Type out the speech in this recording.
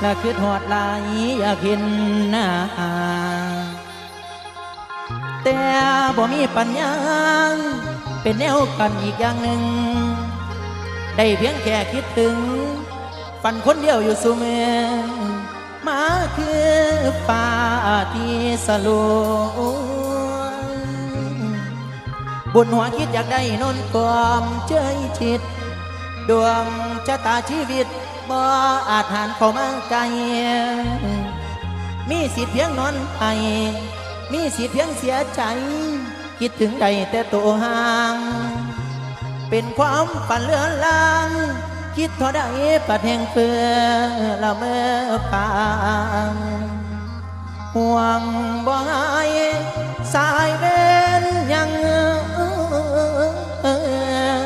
และคือหอดลายอยากเห็นหน้าแต่บ่มีปัญญาเป็นแนวกันอีกอย่างหนึ่ง ได้เพียงแค่คิดถึง ฝันคนเดียวอยู่สุเมมาคือฟ้าที่สลวบุญหัวคิดอยากได้นอนความเจยชิด ดวงชะตาชีวิตบ่อาจหันเข้ามาไกลมีสิทธิ์เพียงนอนไอมีสิทธิ์เพียงเสียใจ คิดถึงใดแต่ตัวห่าง เป็นความฝันเลือนลาง คิดเท่าใดปัดแห่งเฟื่อละเมอปางห่วงบ่หา